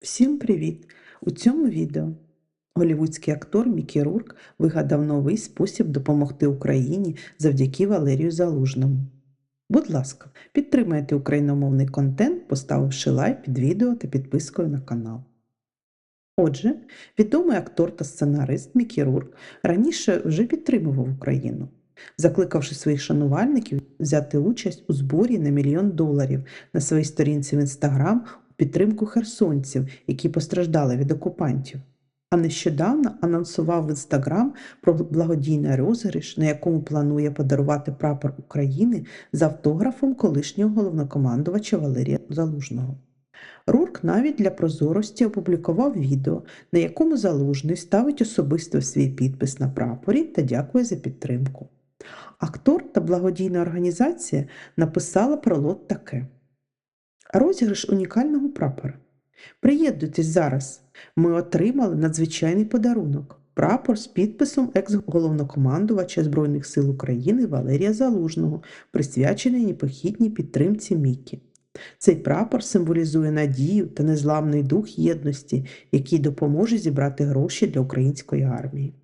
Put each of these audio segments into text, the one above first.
Всім привіт! У цьому відео голівудський актор Мікі Рурк вигадав новий спосіб допомогти Україні завдяки Валерію Залужному. Будь ласка, підтримайте україномовний контент, поставивши лайк під відео та підпискою на канал. Отже, відомий актор та сценарист Мікі Рурк раніше вже підтримував Україну, закликавши своїх шанувальників взяти участь у зборі на мільйон доларів на своїй сторінці в інстаграм підтримку херсонців, які постраждали від окупантів. А нещодавно анонсував в інстаграм про благодійний розіграш, на якому планує подарувати прапор України з автографом колишнього головнокомандувача Валерія Залужного. Рурк навіть для прозорості опублікував відео, на якому Залужний ставить особисто свій підпис на прапорі та дякує за підтримку. Актор та благодійна організація написала про лот таке: Розіграш унікального прапора. Приєднуйтесь зараз. Ми отримали надзвичайний подарунок. Прапор з підписом екс-головнокомандувача Збройних сил України Валерія Залужного, присвячений непохідній підтримці Мікі. Цей прапор символізує надію та незламний дух єдності, який допоможе зібрати гроші для української армії.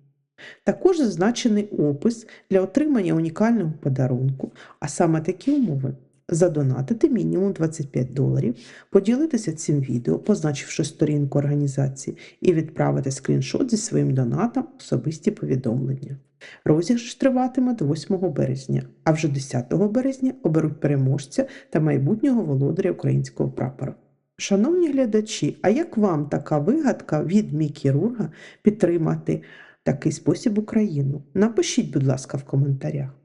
Також зазначений опис для отримання унікального подарунку, а саме такі умови. Задонатити мінімум 25 доларів, поділитися цим відео, позначивши сторінку організації, і відправити скріншот зі своїм донатом особисті повідомлення. Розіграш триватиме до 8 березня, а вже 10 березня оберуть переможця та майбутнього володаря українського прапора. Шановні глядачі, а як вам така вигадка від мікірурга підтримати такий спосіб Україну? Напишіть, будь ласка, в коментарях.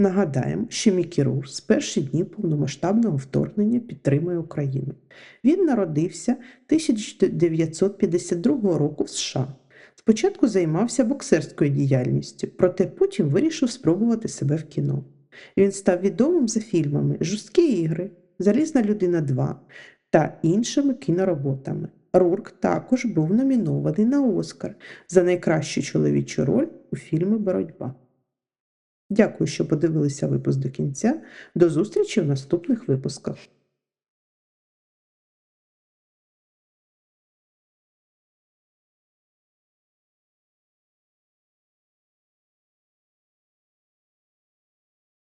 Нагадаємо, що Мікі Рур з перших днів повномасштабного вторгнення підтримує Україну. Він народився 1952 року в США. Спочатку займався боксерською діяльністю, проте потім вирішив спробувати себе в кіно. Він став відомим за фільмами Жорсткі ігри, Залізна людина 2 та іншими кінороботами. Рурк також був номінований на Оскар за найкращу чоловічу роль у фільмі Боротьба. Дякую, що подивилися випуск до кінця. До зустрічі в наступних випусках.